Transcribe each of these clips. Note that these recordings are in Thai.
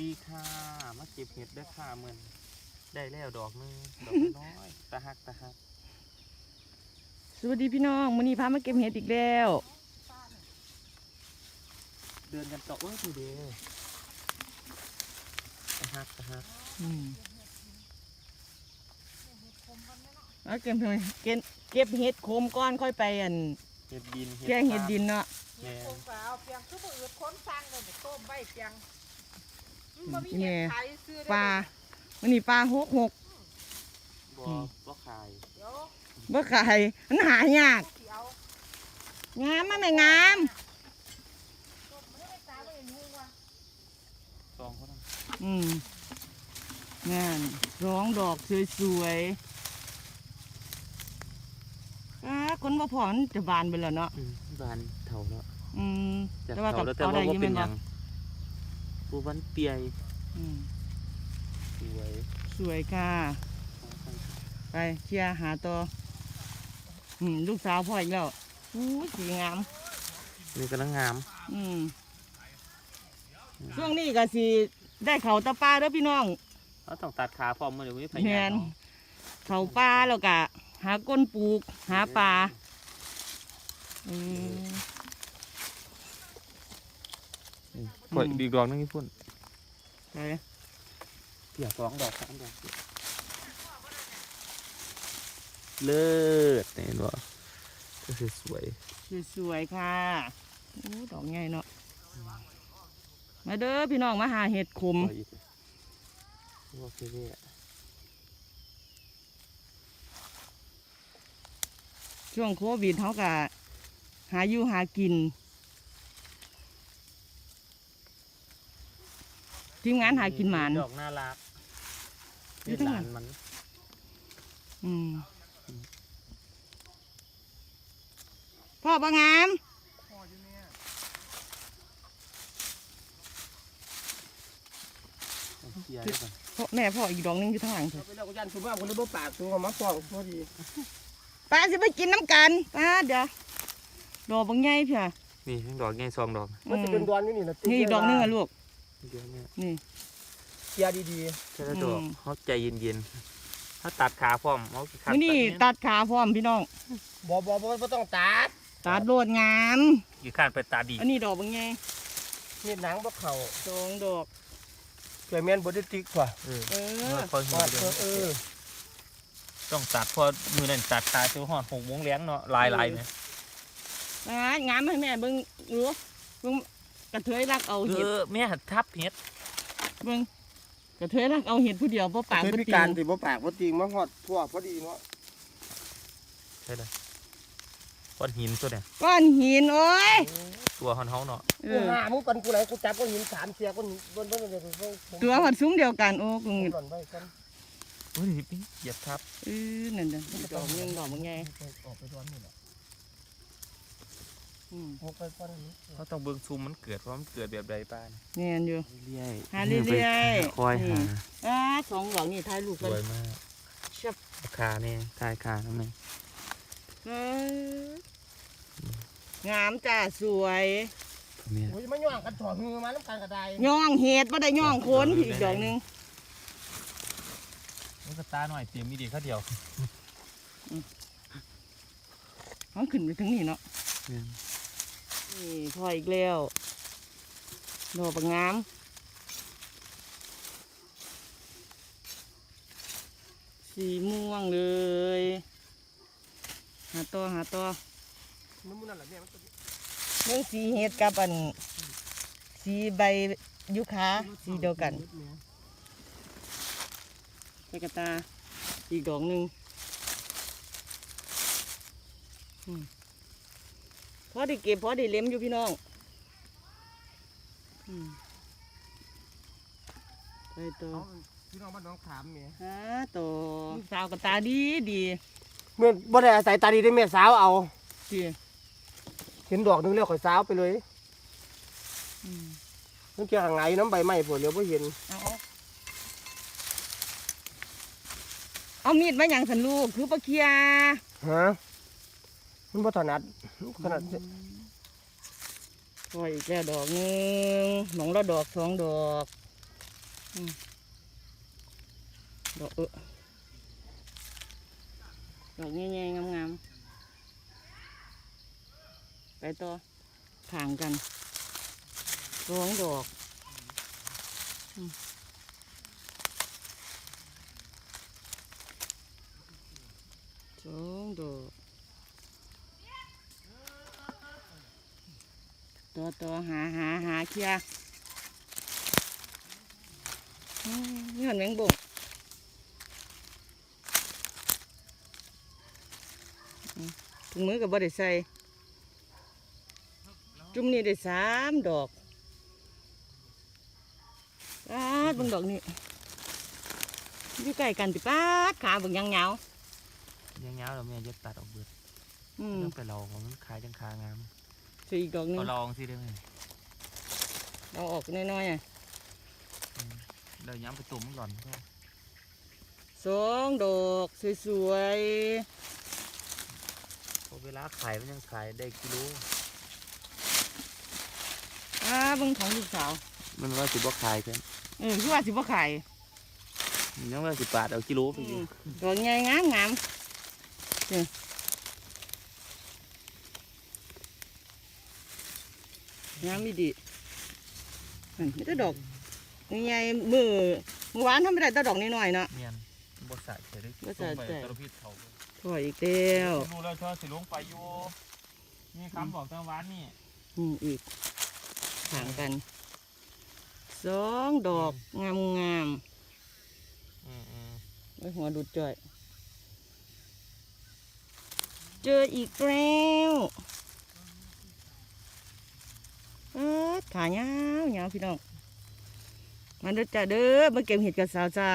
ดีค่ะมาเก็บเห็ดเด้อค่ะเหมือนได้แล้วดอกหนึงดอกน้อยๆตะหักตะหักสวัสดีพี่น้องมื้อนี้พามาเก็บเห็ดอีกแล้ว เดินกันต่อเอ้ยดูเด้ตะหักตะหักอืมเอาเก็บเห็ดเก็บเก็บเห็ดโคมก้อนค่อยไปอันเห็ดดินแกงเห็ดดินเนาะแม่คงก็เอาเพียงคือบ่อืดคนสร้างเลยเนี่ยต้มไว้เพียงมั นบ่มีเห็ดขายซื้อได้ปลามื้อนี้ปลาหกหกบ่บ่ขายเดี๋ยวบ่ขายมันหายากสิเอางามมาแม่งามต้มไม่ได้ตาไว้อย่างนี้ว่ะซองเขาทอืมงานร้องดอกสวยๆอ่าคนบ่พอมันจะบานไปแล้วเนาะำอืมบานเถาแล้วอืมจากแต่ว่าเถากับแล้วแต่เอาว่าได้อบ่ยู่เป็แม่นนหบ่ยังปูวัน เปียยอืมสวยสวยค่ะ ไปเชียร์หาตัวอืมลูกสาวพ่ออีกแล้วอู้ยสีงาม นี่กำลังงาม อืมช่วงนี้ก็สิได้เขาตะปลาเด้อพี่น้องเราต้องตัดขาพร้อมมือเดี๋ยวนี้พแมยานเขาปลาแล้วก็หาก้นปลูก หาปลาอืมปล่อยดีกดอกนึงนี่พุ่น ไปเปียกสองดอกสามดอกเลิศเห็นบ่ก็คือสวยสวยๆค่ะอู้ดอกใหญ่เนาะมาเด้อพี่น้องมาหาเห็ดขมปล่อยอีกโอเคเว้ยช่วงโควิดเขาก็หาอยู่หากิน ทีมงานหากินหมาน ดอกน่ารักนี่นี่ทั้งหนั้ลานนมันอืมพ่อบางงามเสียได้ป่ะพ่อแม่พ่ออีกดอกหนึงอยู่ทางหลังเถอะไปแล้วก็ยันสุภาพคนเลยบ่ปากตัวมาฟ้องพอดีป้าสิไปกินน้ำกันป้าเดี๋ยวดอกบางใหญ่เพียนี่ทั้งดอกไงสองดอก มันจะเป็นดอนอยู่นี่นะนี่อีกดอกหนึงอะลูก เดี๋ยวเนี่ยนี่เกียร์ดีแค่ละดอกอืมเขาใจเย็นๆเขาตัดขาพร้อมเขาขาดมื้อนี่ตัดตัดขาพร้อมพี่น้อง ๆบ่บ่บ่บ่ต้องตัดตัดโลดงาม กี่ข้านไปตาดีอันนี้ดอกบางใหญ่เฮ็ดหนังบ่เข้าสองดอก เกิดแม่นบ่ได้ติ๊กกว่าเออเอเอออพอหิวว่าเดี๋เอยวอเออต้องตัดพอมือนั่นตัดขาเจ้าหอดหกโมงเลี้ยงเนาะลายลายๆเนี่ยอ่างามให้แม่เบิ่งรู้เบิ่ง กระเทยรักเอาเอเห็ดอแม่ทับเห็ดเบิ่งกระเทยรักเอาเห็ดผู้เดียวเพราะปากเฮ็ดบ่พิติการงสิบ่ปากบ่ติงมาฮอดพวกพอดีเนาะใช่เลยก้อนหินตัวเนี่ยก้อนหินโอ้ยตัวหอนเฮาเนาะเอกูอหามึงกันกูไหนกูจับก้อนหินสามเสียก้อนหินเบิ่นเบิ่นเดี๋ยวผมผมตัวหัดซุ้มเดียวกันโอ้กูผมเงินหล่อนไว้กันเฮ้ยนี่เหยียบทับเออนั่นเด้อดอกหนึงดอกบางใหญ่ออกไปร้อนนี่แหละอืม หกไปก้อนนี้เขาต้องเบิ่งซุมมันเกิดเพราะมันเกิดแบบใดบ้านแม่นอยู่เรื่อยหาเรื่อยๆคอยนี่หาอ่าสองดอกนี่ถ่ายรูปสกันวยมากชับขาเนี่ยทายขาทำไมเอองามจ้าสวยเนี่ยโอ้ยมันย่างกันถ่อมือมาน้ำกันกระไดย่องเห็ดบ่ได้ย่องโคนพี่อีกดอกหนึงมันก็ตาหน่อยเตรียมมีดีข้าเดียวมันขึ้นไปถึงนี่เนาะเนี่ยนี่พออีกแล้วดอกบางงามสีม่วงเลย หาตัวหาตัวมันมุนนั่นแหละเนี่ยมันเรื่องสีเห็ดกับอัน สีใบยุคาสีเดียวกันไปกระตาอีกดอกหนึ่งอืม พอได้เก็บพอได้เล็มอยู่พี่น้องอืมไปต่อพี่น้องบ้านน้องขามเนี่ยฮะต่อสาวกระตาดีดีเมื่อบ่ได้อาศัยตาดีได้แม่สาวเอาดีเห็นดอกหนึงแล้วข่อยสาวไปเลยอืมมันเกี่ยวกับไงน้ำใบไม้ผลเดี๋ยวบ่เห็นเอาเอาเอามีดมาอย่างสันลูกคือปลาเคียฮะ มันบ่ถนัดขนาดปล่อยอีกแล้วดอกหนึงหนองละดอกสองดอกดอกเออดอกแง่ๆงามๆไปต่อข่างกันสองดอกอืมสองดอก ต่อต่อหาหาหาเคลียร์อืมนี่หันแมงบ่งถุงมือกับบ่ได้ใส่ จุ่มนี่ได้สามดอกป้าดเบิ่งดอกนี่อยู่ใกล้กันติป้าดขาเบิ่งยังเหงายังยาวเราแม่จะตัดออกเบิดอืมต้องไปลองว่ามันขายจังคางาม ใส่อีกดอกหนึงเอาลองสิได้ไหมเอาออกน้อยๆอะเดี๋ยวย้ำไปตุ่มมันหล่อนก็สองดอกสวยเพราะเวลาขายมันยังขายได้กิโลๆอ้าเบิ่งของลูกสาวมันว่าสิบ่ขายกันเออคือว่าสิบ่ขายยังว่าสิบบาทเอากิโลไปอยู่ดอกใหญ่งามงามนี่ งามอีดีนั่นมีแต่ดอกใหญ่ๆมือมือวานทำไม่ได้แต่ดอกน้อยๆเนาะ เมียนบ่สะใจเลยบ่สะใจตะพิษเขาถอยอีกแล้วดูแล้วชอบสิลงไปอยู่นี่คำบอกตะวันนี่อืมอีกห่างกันสองดอกงามงามอืมอืมๆไว้หัวดูดจ่อย เจออีกแล้ว เออขายาวๆพี่น้องมาเด้อจ้าเด้อมาเก็บเห็ดกับสาวจ้า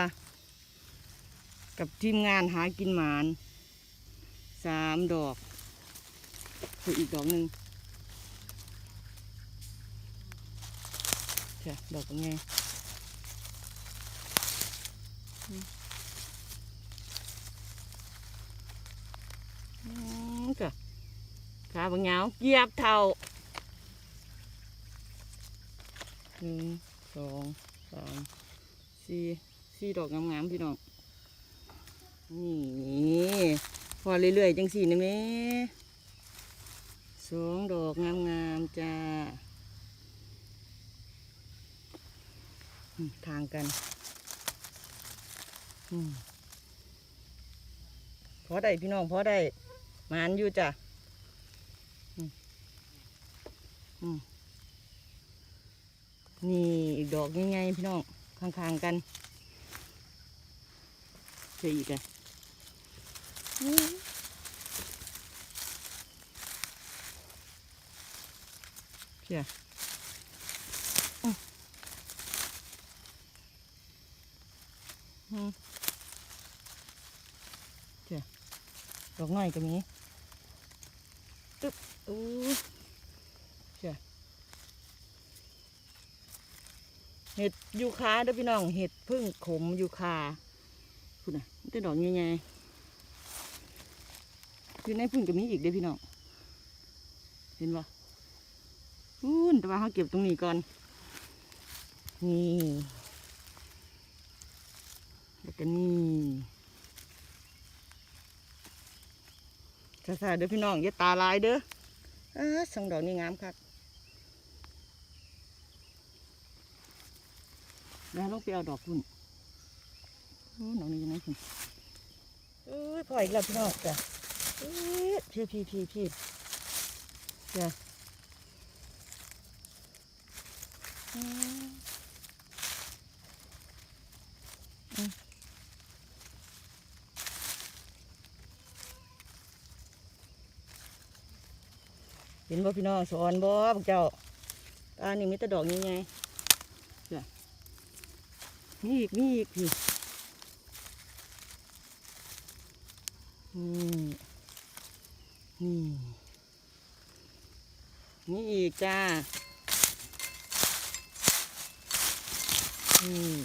กับทีมงานหากินหมานสามดอกคืออีกดอกหนึ่งใช่ดอกเป็นไงอืมจ้ะขาบางยาเหยียบเท่า หนึ่งสองสามสี่สี่ดอกงามๆพี่น้องนี่พอเรื่อยๆจังสี่นะแม่สองดอกงามๆจ้าทางกันอพอได้พี่น้องพอได้มานอยู่จ้ะอืมอืม นี่อีกดอกง่ายๆพี่น้องข้างๆกันเจออีกอะเพียอืมอืมเพียดอกน้อยก็มีตึ๊บอู้เพียเห็ด ยูคาเด้อพี่น้องเห็ดพึ่งขมยูคาคุณน่ะมันจะดอกใหญ่ๆอยู่ในพุ่นก็มีอีกเด้อพี่น้องเห็นปะพุ่นแต่ว่าเขาเก็บตรงนี้ก่อน นี่แล้วก็นี่ซาๆเด้อพี่น้องอย่าตาลายเด้ออสังดอกนี่งามคัก แล้วลงไปเอาดอกพุ่นโอ้ดอกนี้ยู่ไหนพุ่นเอ้ยพออีกแล้วพี่น้องจ้ะเอ๊ะพี่พี่พี่พี่เดี๋ยวอืมอืมเห็นบ่พี่น้องสอนบ่พวกเจ้าตานี่มีแต่ดอกยังไง มีอีกมีอีกพี่อืมนี่นี่อีกจ้าอืม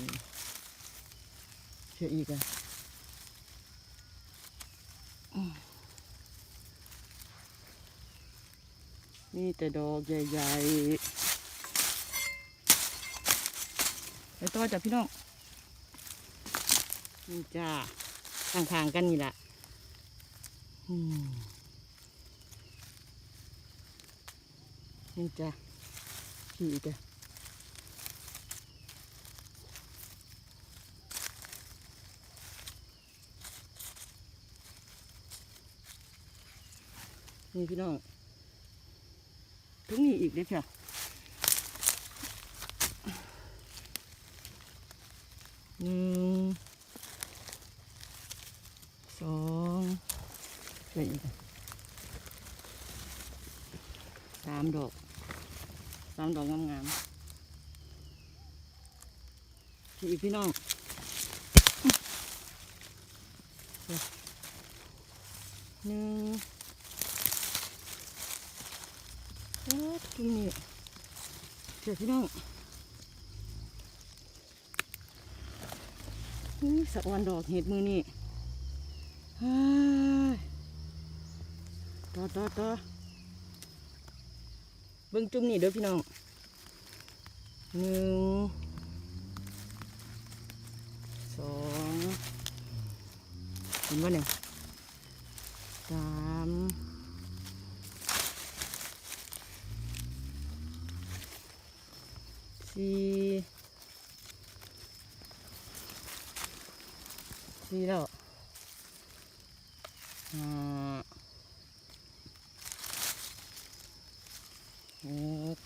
เชื่ออีกอะมนี่แต่ดอกใหญ่ๆ ไปต่อจ้ะพี่น้องนี่จ้าข้างกันนี่แหละนี่จ้ะพี่อีกจ้ะนี่พี่น้องตรงนี้อีกเลยจ้ะ หนึ่งสองไปอีกสามดอกสามดอกงามๆพี่พี่น้องหนึ่งโอ้ตรงนี้เดี๋ยวพี่น้อง สักวันดอกเห็ดมือนี่ต่อต่อต่อเบิ่งจุ่มนี่เด้อพี่น้องหนึ่งสองเห็นว่าเนี่ยสามสี่ สี่แล้วห้าหก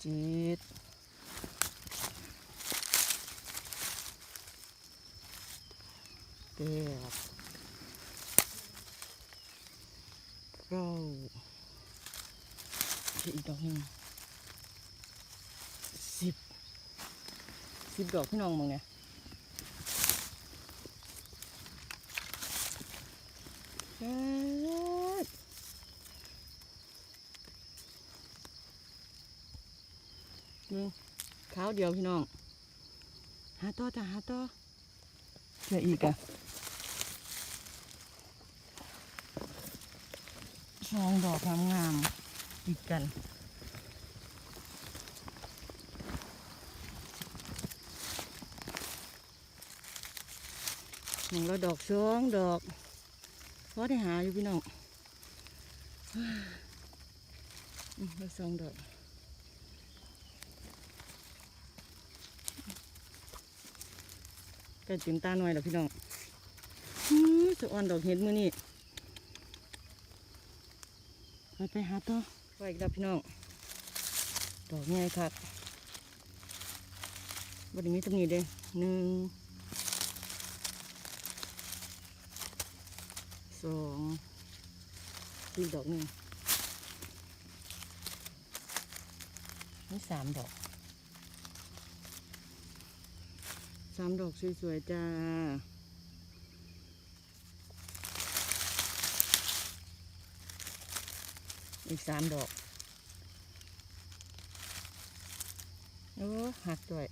เจ็ดแปดเก้าอีกดอกหนึ่งสิบ สิบดอกพี่น้องมองไงเนี่ขาวเดียวพี่น้อง หาต่อจ้ะหาต่อเจออีกอะสองดอกงามๆติดกัน หนึ่งละดอกสองดอกพอได้หาอยู่พี่น้องอืมละสองดอกก็ตื่นตาหน่อยแล้วพี่น้องอ๋อสะอ่อนดอกเห็ดมือนี่ไปไปหาต่อไปอีกแล้วพี่น้อง ดอกใหญ่ครับวันนี้มีตรงนี้เด้หนึ่ง องอีกดอกหนึ่งนี่สามดอกสามดอกสวยๆจ้าอีกสามดอก โอ้หักด้วย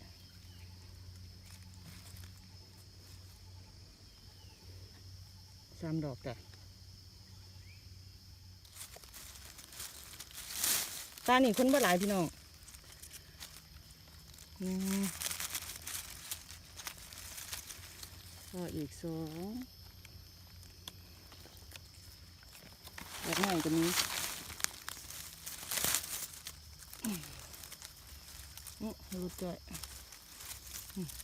ามดอกจ้ะตานี่คนบ่หลายพี่น้องอืมก็อีกสองดอกไม้ก็มีอืมอืมรู้จักอืม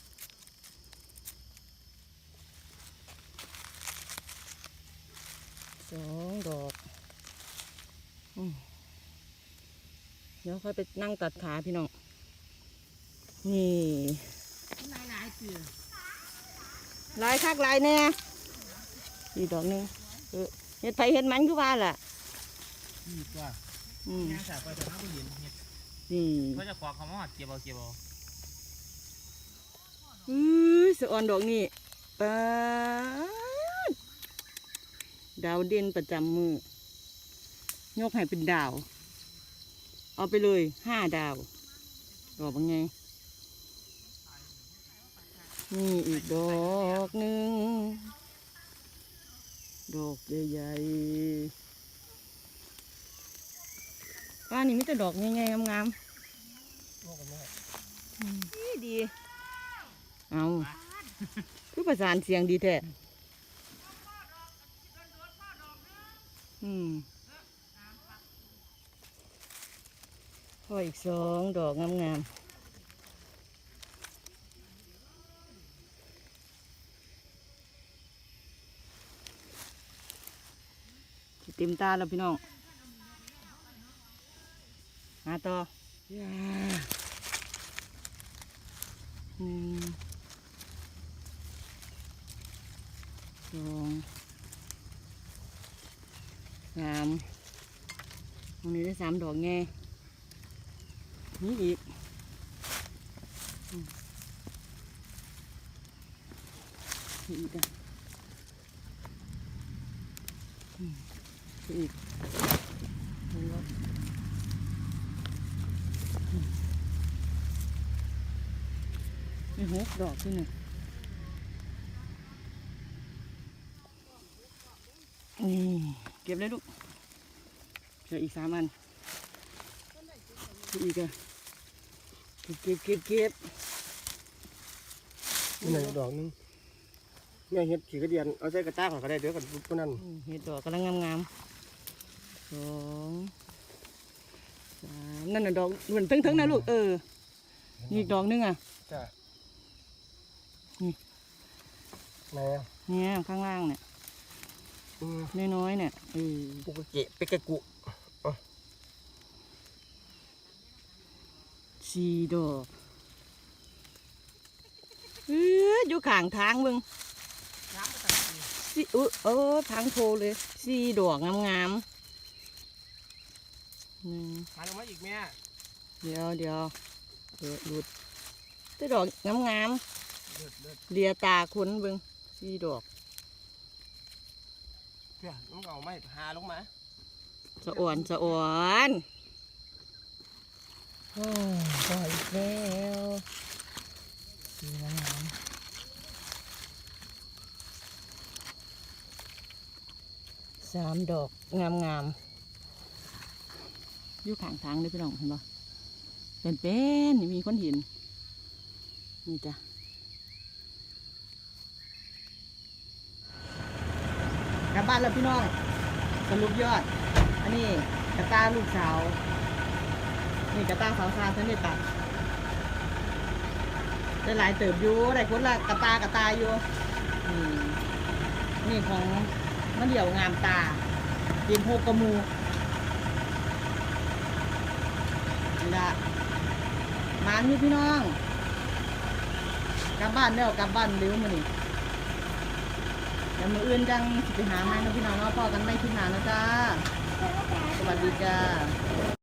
สองดอกอืมเดี๋ยวค่อยไปนั่งตัดขาพี่น้อง นี่หลายหลายๆคือลายคักลายแน่อีกดอกหนึงเออเห็ดไผเห็ดมันคือว่าล่ะนี่ว่าอืมงานสาวไปแต่น้าผู้หญิงเฮ็ดนี่เขาจะขอคำว่าเก็บเอาเก็บเอาอื้อสะออนดอกนี่ปา ดดาวเด่นประจำมือยกให้เป็นดาว เอาไปเลยห้าดาวดอกเป็นไง นี่อีกดอกหนึ่งดอกใหญ่ๆป้านี่มีแต่ดอกใหญ่ๆงามดีดี เอาคือประสานเสียงดีแท้ อืมพออีกสองดอกงามๆสิเต็มตาแล้วพี่น้อง หาต่อย่าหนึ่งสอง สามตรงนี้ได้สามดอกไงนี่อีกอืมนี่อีกอะอีกมีหกดอกที่หนึ่งนี่ เก็บเลยลูกเหลืออีกสามอันนี่อีกอะเก็บเก็บเก็บเก็บนี่ไหนดอกหนึงแม่เฮ็ดขี่กระเดียนเอาใส่กระจ้างก็ได้เดี๋ยวกันพวกนั้นอืมเห็ดดอกกำลังงามๆสองสามนั่นน่ะดอกเหมือนทั้งๆนะลูกเออนี่อีกดอกนึงอะจ้ะนี่ไหนอะเนี่ยข้างล่างเนี่ยอืม น้อยๆเนี่ยเออปุกเกะเปกะกุสี่ดอกเอออยู่ข้างทางมึงน้ำมันต่างกันสี่เออเออทางโพเลยสี่ดอกงามๆหนึ่งมาลงมาอีกแม่เดี๋ยวเดี๋ยวเดี๋ยวหลุดแต่ดอกงามเลิศเลิศๆเลียตาคนเบิ่งสี่ดอก เพื่อนมึงเอาไม้หาลงมาสะอ่อนสะอ่อนโอ้ดอกอีกแล้วสีงามๆสามดอกงามๆอยู่ข้างทางเลยพี่น้องเห็นปะเป็นเป็นๆนี่มีคนเห็นนี่จ้ะ ลับบ้านแล้วพี่น้อง สรุปยอด อันนี้กระต้าลูกสาว นี่กระต้าสาวซาฉันได้ตัดได้หลายเติบอยู่ได้คนละกระตากระตาอยู่นี่นี่ของมะเดี่ยวงามตาเตรียมโฮกระมูนี่ละมานนี่พี่น้อง กลับบ้านเด้อกลับบ้านเร็วมานี่ ดี๋ยวมืออื่นจังสิไปหาไม้นะพี่น้องเนาะพอกันไม่ที่หานะจ้า สวัสดีจ้า